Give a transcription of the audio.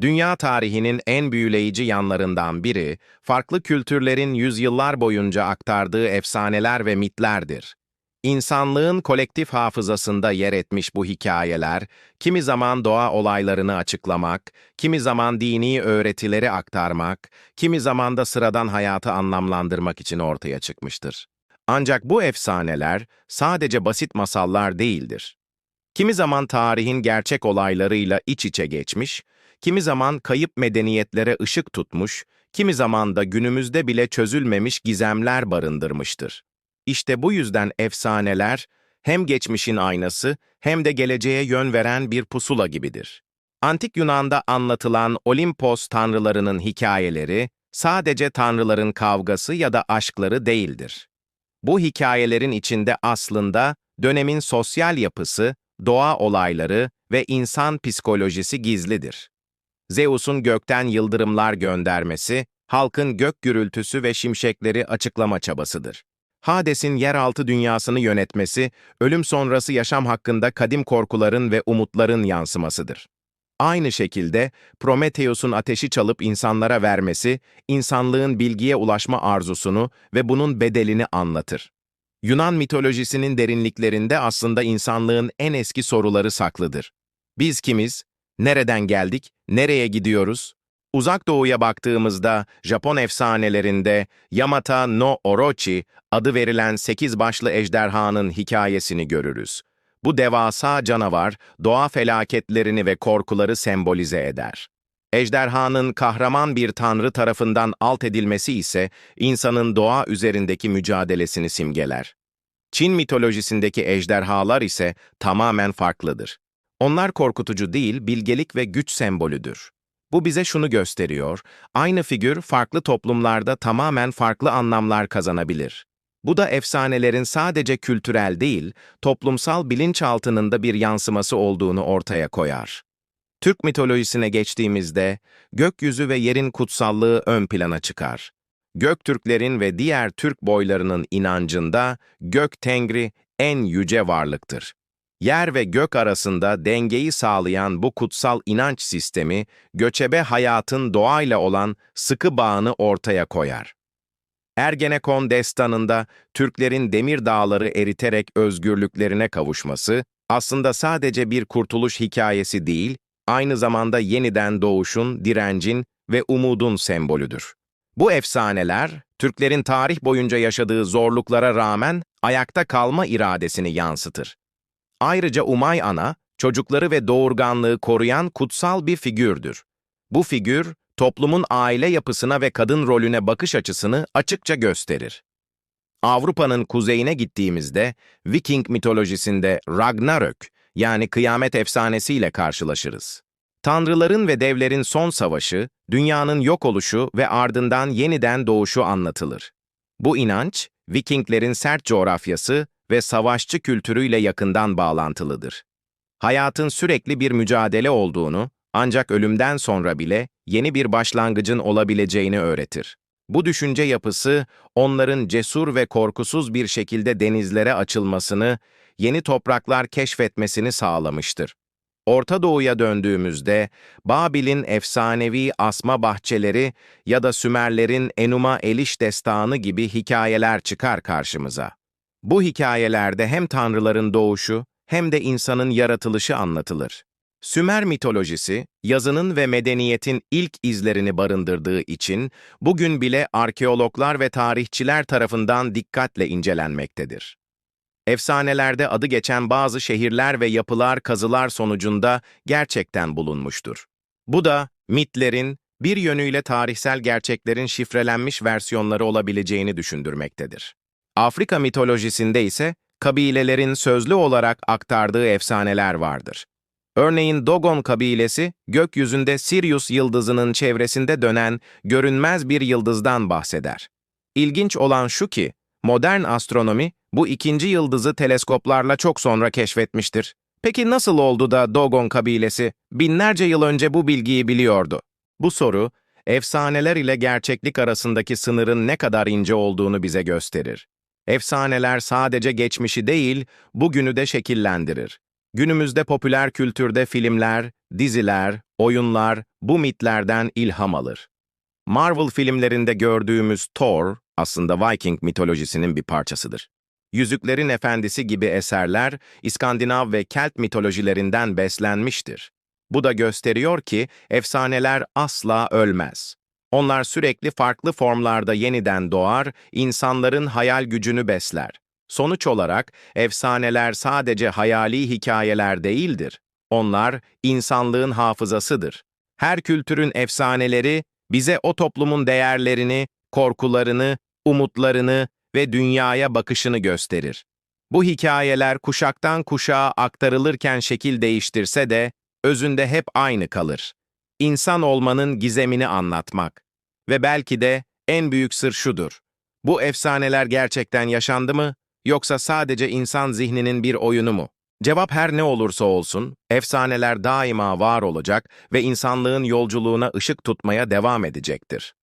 Dünya tarihinin en büyüleyici yanlarından biri, farklı kültürlerin yüzyıllar boyunca aktardığı efsaneler ve mitlerdir. İnsanlığın kolektif hafızasında yer etmiş bu hikayeler, kimi zaman doğa olaylarını açıklamak, kimi zaman dini öğretileri aktarmak, kimi zaman da sıradan hayatı anlamlandırmak için ortaya çıkmıştır. Ancak bu efsaneler sadece basit masallar değildir. Kimi zaman tarihin gerçek olaylarıyla iç içe geçmiş, kimi zaman kayıp medeniyetlere ışık tutmuş, kimi zaman da günümüzde bile çözülmemiş gizemler barındırmıştır. İşte bu yüzden efsaneler hem geçmişin aynası hem de geleceğe yön veren bir pusula gibidir. Antik Yunan'da anlatılan Olimpos tanrılarının hikayeleri sadece tanrıların kavgası ya da aşkları değildir. Bu hikayelerin içinde aslında dönemin sosyal yapısı, doğa olayları ve insan psikolojisi gizlidir. Zeus'un gökten yıldırımlar göndermesi, halkın gök gürültüsü ve şimşekleri açıklama çabasıdır. Hades'in yeraltı dünyasını yönetmesi, ölüm sonrası yaşam hakkında kadim korkuların ve umutların yansımasıdır. Aynı şekilde Prometheus'un ateşi çalıp insanlara vermesi, insanlığın bilgiye ulaşma arzusunu ve bunun bedelini anlatır. Yunan mitolojisinin derinliklerinde aslında insanlığın en eski soruları saklıdır. Biz kimiz? Nereden geldik? Nereye gidiyoruz? Uzak Doğu'ya baktığımızda Japon efsanelerinde Yamata no Orochi adı verilen sekiz başlı ejderhanın hikayesini görürüz. Bu devasa canavar doğa felaketlerini ve korkuları sembolize eder. Ejderhanın kahraman bir tanrı tarafından alt edilmesi ise insanın doğa üzerindeki mücadelesini simgeler. Çin mitolojisindeki ejderhalar ise tamamen farklıdır. Onlar korkutucu değil, bilgelik ve güç sembolüdür. Bu bize şunu gösteriyor, aynı figür farklı toplumlarda tamamen farklı anlamlar kazanabilir. Bu da efsanelerin sadece kültürel değil, toplumsal bilinçaltının da bir yansıması olduğunu ortaya koyar. Türk mitolojisine geçtiğimizde, gökyüzü ve yerin kutsallığı ön plana çıkar. Göktürklerin ve diğer Türk boylarının inancında gök tengri en yüce varlıktır. Yer ve gök arasında dengeyi sağlayan bu kutsal inanç sistemi, göçebe hayatın doğayla olan sıkı bağını ortaya koyar. Ergenekon destanında Türklerin demir dağları eriterek özgürlüklerine kavuşması, aslında sadece bir kurtuluş hikayesi değil, aynı zamanda yeniden doğuşun, direncin ve umudun sembolüdür. Bu efsaneler, Türklerin tarih boyunca yaşadığı zorluklara rağmen ayakta kalma iradesini yansıtır. Ayrıca Umay Ana, çocukları ve doğurganlığı koruyan kutsal bir figürdür. Bu figür, toplumun aile yapısına ve kadın rolüne bakış açısını açıkça gösterir. Avrupa'nın kuzeyine gittiğimizde, Viking mitolojisinde Ragnarök, yani kıyamet efsanesiyle karşılaşırız. Tanrıların ve devlerin son savaşı, dünyanın yok oluşu ve ardından yeniden doğuşu anlatılır. Bu inanç, Vikinglerin sert coğrafyası ve savaşçı kültürüyle yakından bağlantılıdır. Hayatın sürekli bir mücadele olduğunu, ancak ölümden sonra bile yeni bir başlangıcın olabileceğini öğretir. Bu düşünce yapısı, onların cesur ve korkusuz bir şekilde denizlere açılmasını, yeni topraklar keşfetmesini sağlamıştır. Orta Doğu'ya döndüğümüzde, Babil'in efsanevi asma bahçeleri ya da Sümerlerin Enuma Eliş destanı gibi hikayeler çıkar karşımıza. Bu hikayelerde hem tanrıların doğuşu hem de insanın yaratılışı anlatılır. Sümer mitolojisi, yazının ve medeniyetin ilk izlerini barındırdığı için bugün bile arkeologlar ve tarihçiler tarafından dikkatle incelenmektedir. Efsanelerde adı geçen bazı şehirler ve yapılar kazılar sonucunda gerçekten bulunmuştur. Bu da mitlerin, bir yönüyle tarihsel gerçeklerin şifrelenmiş versiyonları olabileceğini düşündürmektedir. Afrika mitolojisinde ise kabilelerin sözlü olarak aktardığı efsaneler vardır. Örneğin Dogon kabilesi, gökyüzünde Sirius yıldızının çevresinde dönen görünmez bir yıldızdan bahseder. İlginç olan şu ki, modern astronomi bu ikinci yıldızı teleskoplarla çok sonra keşfetmiştir. Peki nasıl oldu da Dogon kabilesi binlerce yıl önce bu bilgiyi biliyordu? Bu soru, efsaneler ile gerçeklik arasındaki sınırın ne kadar ince olduğunu bize gösterir. Efsaneler sadece geçmişi değil, bugünü de şekillendirir. Günümüzde popüler kültürde filmler, diziler, oyunlar bu mitlerden ilham alır. Marvel filmlerinde gördüğümüz Thor aslında Viking mitolojisinin bir parçasıdır. Yüzüklerin Efendisi gibi eserler İskandinav ve Kelt mitolojilerinden beslenmiştir. Bu da gösteriyor ki efsaneler asla ölmez. Onlar sürekli farklı formlarda yeniden doğar, insanların hayal gücünü besler. Sonuç olarak efsaneler sadece hayali hikayeler değildir. Onlar insanlığın hafızasıdır. Her kültürün efsaneleri bize o toplumun değerlerini, korkularını, umutlarını ve dünyaya bakışını gösterir. Bu hikayeler kuşaktan kuşağa aktarılırken şekil değiştirse de özünde hep aynı kalır. İnsan olmanın gizemini anlatmak. Ve belki de en büyük sır şudur. Bu efsaneler gerçekten yaşandı mı yoksa sadece insan zihninin bir oyunu mu? Cevap her ne olursa olsun, efsaneler daima var olacak ve insanlığın yolculuğuna ışık tutmaya devam edecektir.